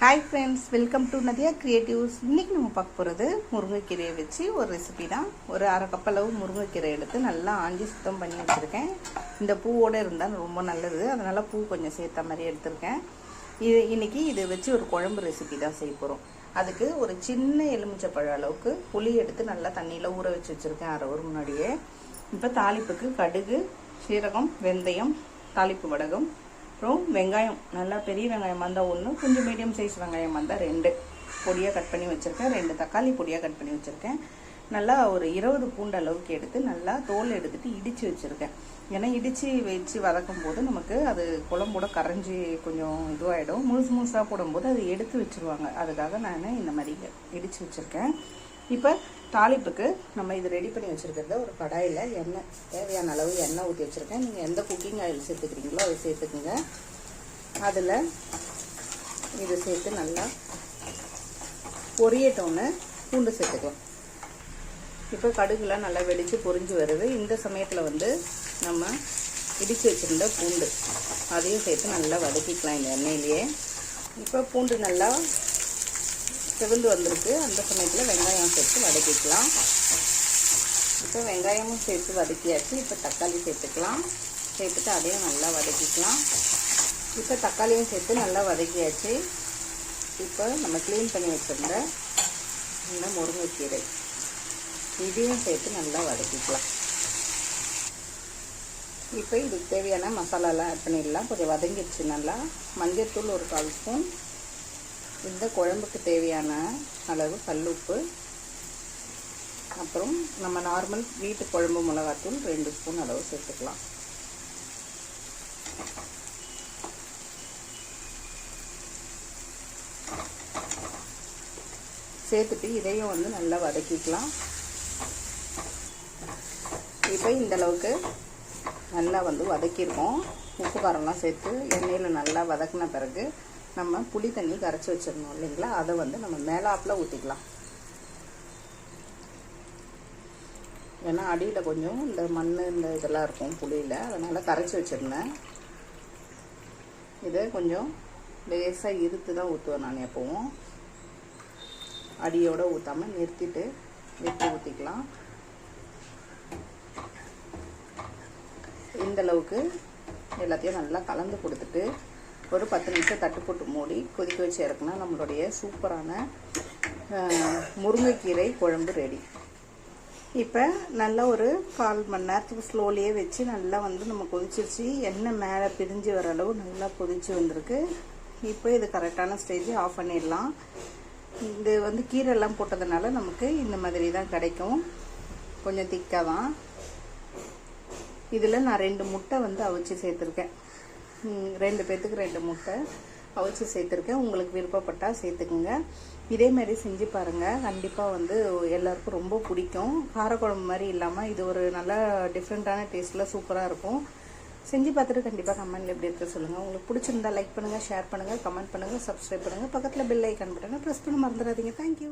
Hi friends welcome to Nadiya creatives இன்னைக்கு நம்ம பார்க்க போகிறது முருங்கைக்கீரையை வச்சு ஒரு ரெசிபி தான். ஒரு அரை கப் அளவு முருங்கைக்கீரை எடுத்து நல்லா ஆஞ்சி சுத்தம் பண்ணி வச்சுருக்கேன். இந்த பூவோடு இருந்தால் ரொம்ப நல்லது. அதனால் பூ கொஞ்சம் சேர்த்த மாதிரி எடுத்திருக்கேன். இது இன்னைக்கு இதை வச்சு ஒரு குழம்பு ரெசிபி தான் செய்ய போகிறோம் அதுக்கு ஒரு சின்ன எலுமிச்சப்பழ அளவுக்கு புளி எடுத்து நல்லா தண்ணியில் ஊற வச்சு வச்சுருக்கேன் அரை ஒரு முன்னாடியே. இப்போ தாளிப்புக்கு கடுகு சீரகம் வெந்தயம் தாளிப்பு வடகம் அப்புறம் வெங்காயம் நல்லா பெரிய வெங்காயமாக இருந்தால் ஒன்று கொஞ்சம் மீடியம் சைஸ் வெங்காயமாக இருந்தால் ரெண்டு. பொடியாக கட் பண்ணி வச்சுருக்கேன். ரெண்டு தக்காளி பொடியாக கட் பண்ணி வச்சுருக்கேன். நல்லா ஒரு இருபது பூண்டு அளவுக்கு எடுத்து நல்லா தோல் எடுத்துட்டு இடித்து வச்சுருக்கேன். ஏன்னா இடித்து வச்சு வதக்கும் போது நமக்கு அது குழம்போட கரைஞ்சி கொஞ்சம் இதுவாகிடும் முழுசு முழுசாக போடும்போது அது எடுத்து வச்சுருவாங்க. அதுக்காக நான் இந்த மாதிரி இடித்து வச்சுருக்கேன். இப்போ தாளிப்புக்கு நம்ம இது ரெடி பண்ணி வச்சுருக்கிறத ஒரு கடாயில் எண்ணெய் தேவையான அளவு எண்ணெய் ஊற்றி வச்சுருக்கேன். நீங்கள் எந்த குக்கிங் ஆயில் சேர்த்துக்கிறீங்களோ அதை சேர்த்துக்குங்க. அதில் இது சேர்த்து நல்லா பொரியட்டோன்னு பூண்டு சேர்த்துக்கலாம். இப்போ கடுகுலாம் நல்லா வெடித்து பொரிஞ்சு வருது. இந்த சமயத்தில் வந்து நம்ம இடித்து வச்சுருந்த பூண்டு அதையும் சேர்த்து நல்லா வதக்கிக்கலாம் இந்த எண்ணெயிலேயே. இப்போ பூண்டு நல்லா செவந்து வந்திருக்கு. அந்த சமயத்தில் வெங்காயம் சேர்த்து வதக்கிக்கலாம். இப்போ வெங்காயமும் சேர்த்து வதக்கியாச்சு. இப்போ தக்காளி சேர்த்துக்கலாம். சேர்த்துட்டு அதையும் நல்லா வதக்கிக்கலாம். இப்போ தக்காளியும் சேர்த்து நல்லா வதக்கியாச்சு. இப்போ நம்ம க்ளீன் பண்ணி வச்சுருந்த இந்த முருங்கைக்கீரை. இதையும் சேர்த்து நல்லா வதக்கிக்கலாம். இப்போ இதுக்கு தேவையான மசாலாலாம் ஆட் பண்ணிடலாம். கொஞ்சம் வதங்கிடுச்சு நல்லா. மஞ்சள் தூள் ஒரு கால் ஸ்பூன். இந்த குழம்புக்கு தேவையான அளவு கல்லுப்பு. அப்புறம் நம்ம நார்மல் வீட்டு குழம்பு மிளகாத்தூள் ரெண்டு ஸ்பூன் அளவு சேர்த்துக்கலாம். சேர்த்துட்டு இதையும் வந்து நல்லா வதக்கிக்கலாம். இப்போ இந்த அளவுக்கு நல்லா வந்து வதக்கியிருக்கோம் உப்பு காரம்லாம் சேர்த்து எண்ணெயில் நல்லா வதக்கின பிறகு நம்ம புளி தண்ணி கரைச்சி வச்சிருந்தோம் இல்லைங்களா? அதை வந்து நம்ம மேலாப்பில் ஊற்றிக்கலாம் ஏன்னா அடியில் கொஞ்சம் இந்த மண் இந்த இதெல்லாம் இருக்கும் புளியில். அதனால் கரைச்சி வச்சிருந்தேன். இதை கொஞ்சம் லேசாக இருத்து தான் ஊற்றுவேன் நான் எப்போவும். அடியோடு ஊற்றாமல் நிறுத்திட்டு வெட்டி ஊற்றிக்கலாம் இந்தளவுக்கு எல்லாத்தையும் நல்லா கலந்து கொடுத்துட்டு ஒரு பத்து நிமிஷம் தட்டு போட்டு மூடி கொதிக்க வச்சு இறக்குனா நம்மளுடைய சூப்பரான முருங்கைக்கீரை குழம்பு ரெடி இப்போ நல்லா ஒரு கால் மணி நேரத்துக்கு ஸ்லோலியே வச்சு நல்லா வந்து நம்ம கொதிச்சிருச்சு. எண்ணெய் மேலே பிரிஞ்சு வர அளவு நல்லா கொதிச்சு வந்திருக்கு. இப்போ இது கரெக்டான ஸ்டேஜ் ஆஃப் பண்ணிடலாம். இது வந்து கீரைலாம் போட்டதுனால நமக்கு இந்த மாதிரி தான் கிடைக்கும். கொஞ்சம் திக்காக தான். இதில் நான் ரெண்டு முட்டை வந்து அவிச்சு சேர்த்துருக்கேன். ரெண்டு பேர்த்துக்கு ரெண்டு முட்டை அவிச்சு சேர்த்துருக்கேன். உங்களுக்கு விருப்பப்பட்டால் சேர்த்துக்குங்க. இதேமாரி செஞ்சு பாருங்கள் கண்டிப்பாக வந்து எல்லாருக்கும் ரொம்ப பிடிக்கும். காரக்குழம்பு மாதிரி இல்லாமல் இது ஒரு நல்ல டிஃப்ரெண்ட்டான டேஸ்ட்டில் சூப்பராக இருக்கும். செஞ்சு பார்த்துட்டு கண்டிப்பாக கமெண்ட்டில் எப்படி இருக்க சொல்லுங்கள் உங்களுக்கு பிடிச்சிருந்தா லைக் பண்ணுங்கள் ஷேர் பண்ணுங்கள் கமெண்ட் பண்ணுங்கள் சப்ஸ்கிரைப் பண்ணுங்கள் பக்கத்தில் பெல் ஐக்கான் பட்டனை ப்ரெஸ் பண்ண மறந்துடாதீங்க. தேங்க்யூ